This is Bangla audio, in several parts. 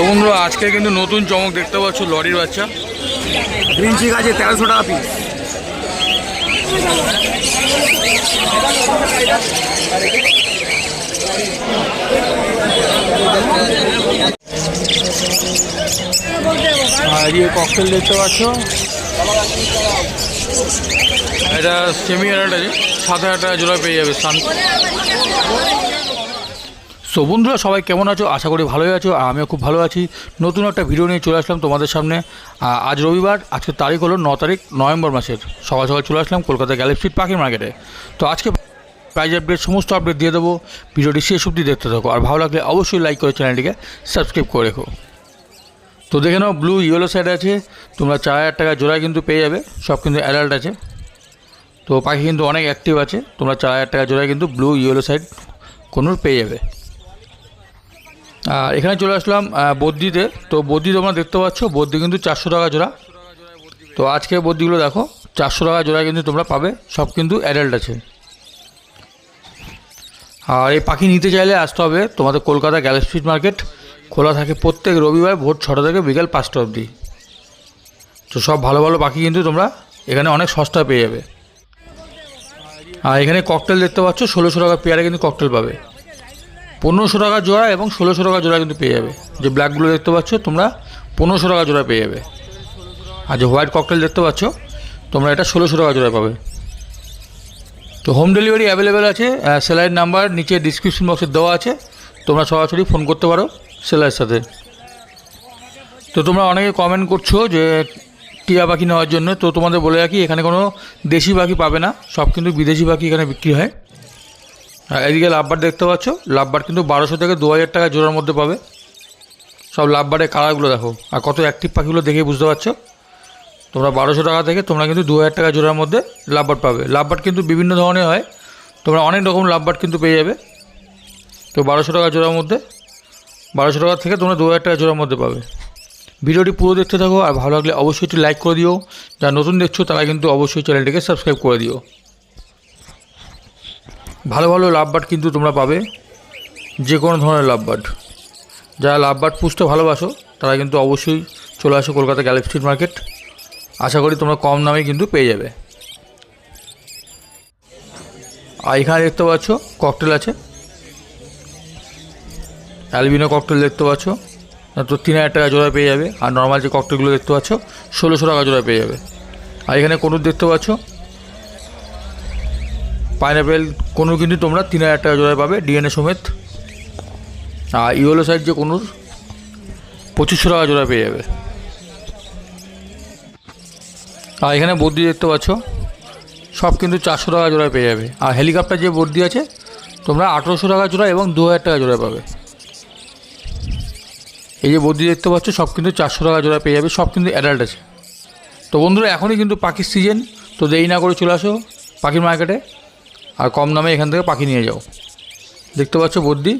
তো বন্ধুরা আজকে কিন্তু নতুন চমক দেখতে পাচ্ছ লরির বাচ্চা। গ্রিন চিক আছে তেরোশো টাকা পিস আর এদিকে ককটেল দেখতে পাচ্ছ এটা সেমি আছে সাত হাজার টাকা জোড়া পেয়ে যাবে শান্ত সো বন্ধুরা, সবাই কেমন আছো? আশা করি ভালোই আছো আর আমিও খুব ভালো আছি। নতুন একটা ভিডিও নিয়ে চলে আসলাম তোমাদের সামনে। আজ রবিবার আজকে তারিখ হলো ন তারিখ, নভেম্বর মাসের। সকাল সকাল চলে আসলাম কলকাতা গ্যালেপ স্ট্রিট পাখির মার্কেটে তো আজকে প্রাইজ আপডেট সমস্ত আপডেট দিয়ে দেবো। ভিডিওটি শেষ অবধি দেখতে থাকো। আর ভালো লাগলে অবশ্যই লাইক করে চ্যানেলটিকে সাবস্ক্রাইব করে রেখো। তো দেখে নাও ব্লু ইয়েলো সাইড আছে। তোমরা চার হাজার টাকা জোড়ায় কিন্তু পেয়ে যাবে। সব কিন্তু অ্যাডাল্ট আছে। তো পাখি কিন্তু অনেক অ্যাক্টিভ আছে। তোমরা চার হাজার টাকা জোড়ায় কিন্তু ব্লু ইয়েলো সাইড কোনোর পেয়ে যাবে। এখানে চলে আসলাম আহ, বদ্যিতে তো বদ্যি তোমরা দেখতে পাচ্ছ বদ্যি কিন্তু চারশো টাকা জোড়া। তো আজকে বদ্যিগুলো দেখো চারশো টাকা জোড়া কিন্তু তোমরা পাবে সব কিন্তু অ্যাডাল্ট আছে। আর এই পাখি নিতে চাইলে আসতে হবে তোমাদের কলকাতা গ্যালেপ স্ট্রিট মার্কেট খোলা থাকে প্রত্যেক রবিবার ভোর ছটা থেকে বিকেল পাঁচটা অবধি। তো সব ভালো ভালো পাখি কিন্তু তোমরা এখানে অনেক সস্তা পেয়ে যাবে। আর এখানে ককটেল দেখতে পাচ্ছ ষোলোশো টাকা পেয়ারে কিন্তু ককটেল পাবে। পনেরোশো টাকা জোড়া এবং ষোলোশো টাকা জোড়া কিন্তু পেয়ে যাবে। যে ব্ল্যাকগুলো দেখতে পাচ্ছ, তোমরা পনেরোশো টাকা জোড়া পেয়ে যাবে। আর যে হোয়াইট ককটেল দেখতে পাচ্ছ, তোমরা এটা ষোলোশো টাকা জোড়া পাবে। তো হোম ডেলিভারি অ্যাভেলেবেল আছে সেলাইয়ের নাম্বার নিচে ডিসক্রিপশন বক্সে দেওয়া আছে। তোমরা সরাসরি ফোন করতে পারো সেলাইয়ের সাথে। তো তোমরা অনেকে কমেন্ট করছ যে, টিয়া পাখি নেওয়ার জন্য। তো তোমাদের বলে রাখি, এখানে কোনো দেশি পাখি পাবে না। সব কিন্তু বিদেশি পাখি এখানে বিক্রি হয়। আর এদিকে লাভবার দেখতে পাচ্ছ? লাভবার কিন্তু বারোশো থেকে দু হাজার টাকা জোড়ার মধ্যে পাবে। সব লাভবারের কালারগুলো দেখো। আর কত অ্যাক্টিভ পাখিগুলো দেখে বুঝতে পারছ? তোমরা বারোশো টাকা থেকে তোমরা কিন্তু দু হাজার টাকা জোড়ার মধ্যে লাভবার পাবে। লাভবার কিন্তু বিভিন্ন ধরনের হয়। তোমরা অনেক রকম লাভবার কিন্তু পেয়ে যাবে। তো বারোশো টাকা জোড়ার মধ্যে, বারোশো টাকা থেকে তোমরা দু হাজার টাকা জোড়ার মধ্যে পাবে। ভিডিওটি পুরো দেখতে থাকো আর ভালো লাগলে অবশ্যই একটি লাইক করে দিও। যারা নতুন দেখছ তারা কিন্তু অবশ্যই চ্যানেলটিকে সাবস্ক্রাইব করে দিও। ভালো ভালো লাভবার্ড কিন্তু তোমরা পাবে যে কোনো ধরনের লাভবার্ড যারা লাভবার্ড পুষতে ভালোবাসো, তারা কিন্তু অবশ্যই চলে আসো কলকাতা গ্যালেপ স্ট্রিট মার্কেট আশা করি তোমরা কম দামে কিন্তু পেয়ে যাবে। আর এখানে দেখতে পাচ্ছ ককটেল আছে। অ্যালবিনো ককটেল দেখতে পাচ্ছ। তো তিন হাজার টাকা জোড়া পেয়ে যাবে। আর নর্মাল যে ককটেলগুলো দেখতে পাচ্ছ, ষোলোশো টাকা জোড়া পেয়ে যাবে। আর এখানে কোনুর দেখতে পাচ্ছ পাইনাপেল কোনো কিন্তু তোমরা তিন হাজার টাকা জোড়ায় পাবে, ডিএনএ সমেত। আর ইয়েলো সাইড যে কোনুর, পঁচিশশো টাকা জোড়া পেয়ে যাবে। আর এখানে বদ্যি দেখতে পাচ্ছ, সব কিন্তু চারশো টাকা জোড়ায় পেয়ে যাবে। আর হেলিকপ্টার যে বদ্যি আছে, তোমরা আঠেরোশো টাকা জোড়া এবং দু হাজার টাকা জোড়ায় পাবে। এই যে বদ্যি দেখতে পাচ্ছ, সব কিন্তু চারশো টাকা জোড়া পেয়ে যাবে, সব কিন্তু অ্যাডাল্ট আছে। তো বন্ধুরা, এখনই কিন্তু পাখির সিজন তো দেরি না করে চলে আসো পাখির মার্কেটে আর কম দামে এখান থেকে পাখি নিয়ে যাও। দেখতে পাচ্ছ বদ্যি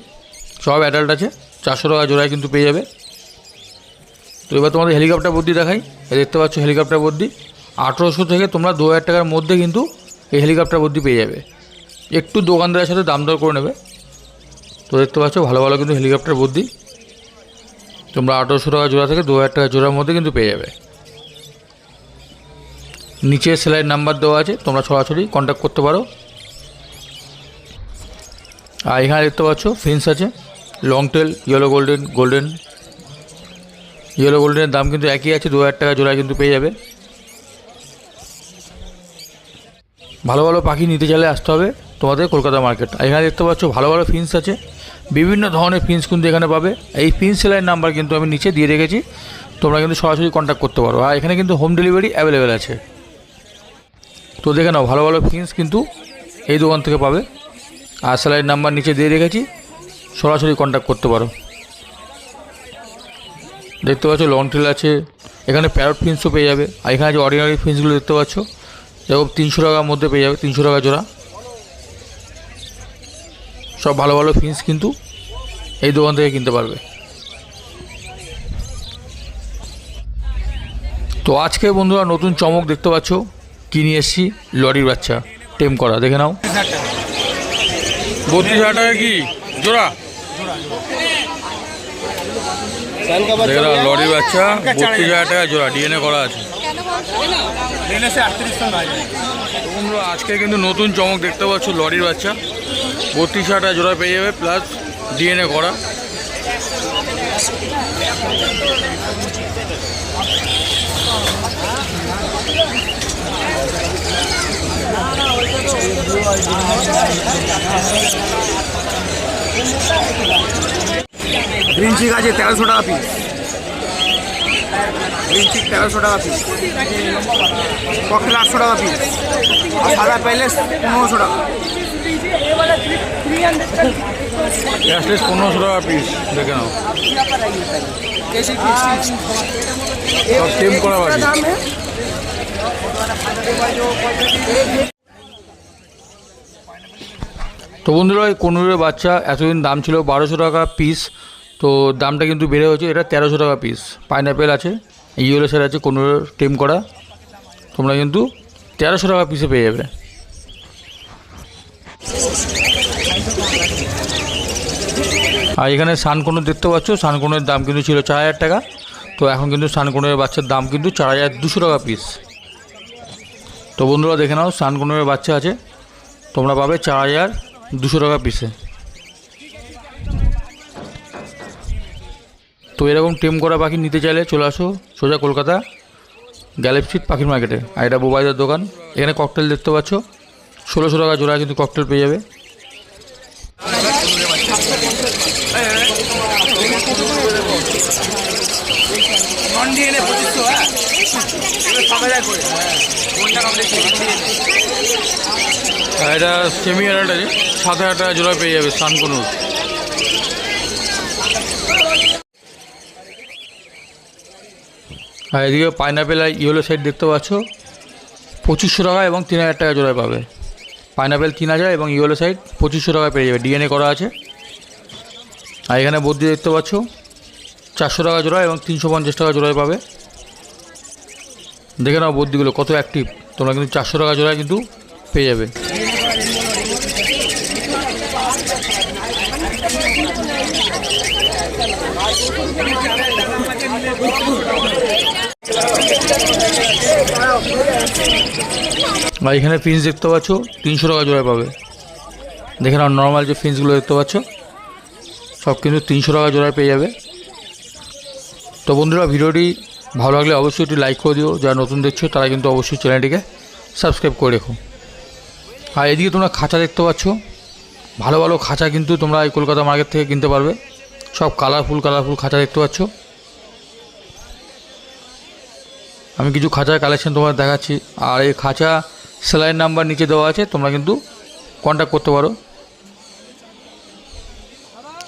সব অ্যাডাল্ট আছে। চারশো টাকা জোড়ায় কিন্তু পেয়ে যাবে। তো এবার তোমাদের হেলিকপ্টার বদ্যি দেখাই। দেখতে পাচ্ছ হেলিকপ্টার বদ্যি আঠেরোশো থেকে তোমরা দু হাজার টাকার মধ্যে কিন্তু এই হেলিকপ্টার বদ্যি পেয়ে যাবে। একটু দোকানদারের সাথে দাম দর করে নেবে। তো দেখতে পাচ্ছ ভালো ভালো কিন্তু হেলিকপ্টার বুদ্ধি তোমরা আঠেরোশো টাকা জোড়া থেকে দু হাজার টাকা জোড়ার মধ্যে কিন্তু পেয়ে যাবে। নিচে সেলাইয়ের নাম্বার দেওয়া আছে। তোমরা সরাসরি কন্ট্যাক্ট করতে পারো। আর এখানে দেখতে পাচ্ছ ফিন্স আছে। Long tail yellow golden golden yellow গোল্ডেনের দাম কিন্তু একই আছে দু হাজার টাকা জোড়ায় কিন্তু পেয়ে যাবে। ভালো ভালো পাখি নিতে চাইলে আসতে হবে তোমাদের কলকাতা মার্কেট। এখানে দেখতে পাচ্ছ, ভালো ভালো ফিন্স আছে। বিভিন্ন ধরনের ফিন্স কিন্তু এখানে পাবে। এই ফিন্স সেলাইয়ের নাম্বার কিন্তু আমি নিচে দিয়ে রেখেছি। তোমরা কিন্তু সরাসরি কন্ট্যাক্ট করতে পারো। আর এখানে কিন্তু হোম ডেলিভারি অ্যাভেলেবেল আছে। তো দেখে নাও, ভালো ভালো ফিন্স কিন্তু এই দোকান থেকে পাবে। আর সেলাইয়ের নাম্বার নিচে দিয়ে রেখেছি। সরাসরি কন্ট্যাক্ট করতে পারো। দেখতে পাচ্ছ লং টেল আছে। এখানে প্যারট ফিন্সও পেয়ে যাবে। আর এখানে যে অর্ডিনারি ফিন্সগুলো দেখতে পাচ্ছ, এরকম তিনশো টাকার মধ্যে পেয়ে যাবে, তিনশো টাকা জোড়া। সব ভালো ভালো ফিন্স কিন্তু এই দোকান থেকে কিনতে পারবে। তো আজকে বন্ধুরা নতুন চমক দেখতে পাচ্ছ কিনে এসছি? লরির বাচ্চা টেম করা, দেখে নাও। বত্রিশ হাজার টাকা কি জোড়া লরি বাচ্চা বত্রিশ হাজার টাকা জোড়া ডিএনএ করা আছে। তোমরা আজকে কিন্তু নতুন চমক দেখতে পাচ্ছ, লরির বাচ্চা। বত্রিশ হাজার টাকা জোড়া পেয়ে যাবে প্লাস ডিএনএ করা। গ্রিন চিক আছে তেরোশো টাকা পিস গ্রিন চিক তেরোশো টাকা পিস ককটেল আটশো টাকা পিস আর সাদা প্যালেস পনেরোশো টাকা। ক্যাশলেস পনেরোশো টাকা পিস দেখে নাও। সব টেম করা তো বন্ধুরা, এই কোনুরের বাচ্চা এতদিন দাম ছিল বারোশো টাকা পিস তো দামটা কিন্তু বেড়ে হয়েছে, এটা তেরোশো টাকা পিস পাইনাপেল আছে ইয়েলো সেট আছে, কোনুরের টেম করা। তোমরা কিন্তু তেরোশো টাকা পিসে পেয়ে যাবে। আর এখানে সানকোনো দেখতে পাচ্ছ, সানকোনের দাম কিন্তু ছিল চার হাজার টাকা। তো এখন কিন্তু সানকোনের বাচ্চার দাম কিন্তু চার হাজার দুশো টাকা পিস তো বন্ধুরা, দেখে নাও, সানকোনের বাচ্চা আছে। তোমরা পাবে চার হাজার দুশো টাকা পিসে। তো এরকম টেম করা পাখি নিতে চাইলে চলে আসো, সোজা কলকাতা গ্যালেপস্ট্রিট পাখির মার্কেটে। আর এটা মোবাইলের দোকান, এখানে ককটেল দেখতে পাচ্ছ। ষোলোশো টাকা জোড়া কিন্তু ককটেল পেয়ে যাবে। নন ডিএনএ পঁচিশশো হ্যাঁ? কমপ্লিট এটা সেমি অ্যাডাল্ট আছে। সাত হাজার টাকা জোড়া পেয়ে যাবে সানকনুর আর এদিকে পাইনাপেল আর ইয়েলো সাইড দেখতে পাচ্ছ। পঁচিশশো টাকা এবং তিন হাজার টাকা জোড়ায় পাবে। পাইনাপেল তিন হাজার এবং ইয়েলো সাইড পঁচিশশো টাকা পেয়ে যাবে। ডিএনএ করা আছে। আর এখানে বদ্যি দেখতে পাচ্ছ। চারশো টাকা জোড়া এবং তিনশো পঞ্চাশ টাকা জোড়ায় পাবে। দেখে নাও বদ্যিগুলো কত অ্যাক্টিভ তোমরা কিন্তু চারশো টাকা জোড়ায় কিন্তু পেয়ে যাবে। আর এখানে ফিন্স দেখতে পাচ্ছ, তিনশো টাকা জোড়ায় পাবে। দেখে নাও নর্মাল যে ফিন্সগুলো দেখতে পাচ্ছ, সব কিন্তু তিনশো টাকা জোড়ায় পেয়ে যাবে। তো বন্ধুরা, ভিডিওটি ভালো লাগলে অবশ্যই একটু লাইক করে দিও। যারা নতুন দেখছ, তারা কিন্তু অবশ্যই চ্যানেলটিকে সাবস্ক্রাইব করে রেখো। আর এদিকে তোমরা খাঁচা দেখতে পাচ্ছ। ভালো ভালো খাঁচা কিন্তু তোমরা এই কলকাতা মার্কেট থেকে কিনতে পারবে। সব কালারফুল কালারফুল খাঁচা দেখতে পাচ্ছ। আমি কিছু খাঁচার কালেকশন তোমাদের দেখাচ্ছি। আর এই খাঁচা সেলাইন নাম্বার নিচে দেওয়া আছে, তোমরা কিন্তু কন্ট্যাক্ট করতে পারো।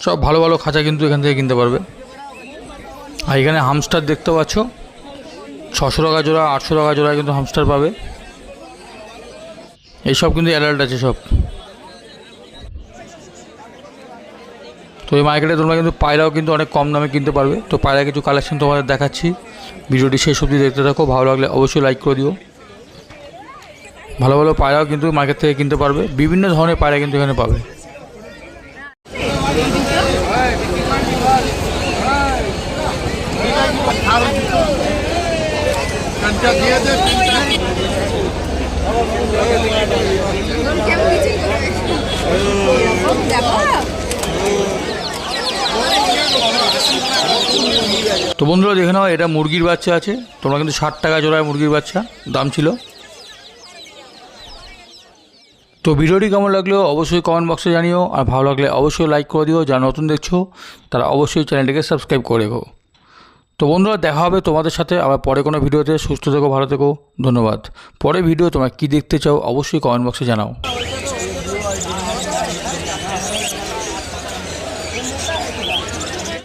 সব ভালো ভালো খাঁচা কিন্তু এখান থেকে কিনতে পারবে। আর এখানে হামস্টার দেখতে পাচ্ছ। ছশো টাকা জোড়া, আটশো টাকা জোড়া কিন্তু হামস্টার পাবে। এইসব কিন্তু অ্যাডাল্ট আছে সব। তো এই মার্কেটে তোমরা কিন্তু পায়রাও কিন্তু অনেক কম দামে কিনতে পারবে। তো পায়রা কিছু কালেকশন তোমাদের দেখাচ্ছি। ভিডিওটি শেষ অবধি দেখতে থাকো। ভালো লাগলে অবশ্যই লাইক করে দিও। ভালো ভালো পায়রাও কিন্তু মার্কেট থেকে কিনতে পারবে। বিভিন্ন ধরনের পায়রা কিন্তু এখানে পাবে। তো বন্ধুরা দেখে নাও, এটা মুরগির বাচ্চা আছে। তোমরা কিন্তু ষাট টাকা জোড়ায় মুরগির বাচ্চা, দাম ছিল। তো ভিডিওটি কেমন লাগল অবশ্যই কমেন্ট বক্সে জানিও, আর ভালো লাগলে অবশ্যই লাইক করে দিও। যারা নতুন দেখছ, তারা অবশ্যই চ্যানেলটিকে সাবস্ক্রাইব করে রেখো। তো বন্ধুরা, দেখা হবে তোমাদের সাথে আবার পরে কোনো ভিডিওতে। সুস্থ থেকো, ভালো থেকো, ধন্যবাদ। পরে ভিডিও তোমরা কী দেখতে চাও, অবশ্যই কমেন্ট বক্সে জানাও।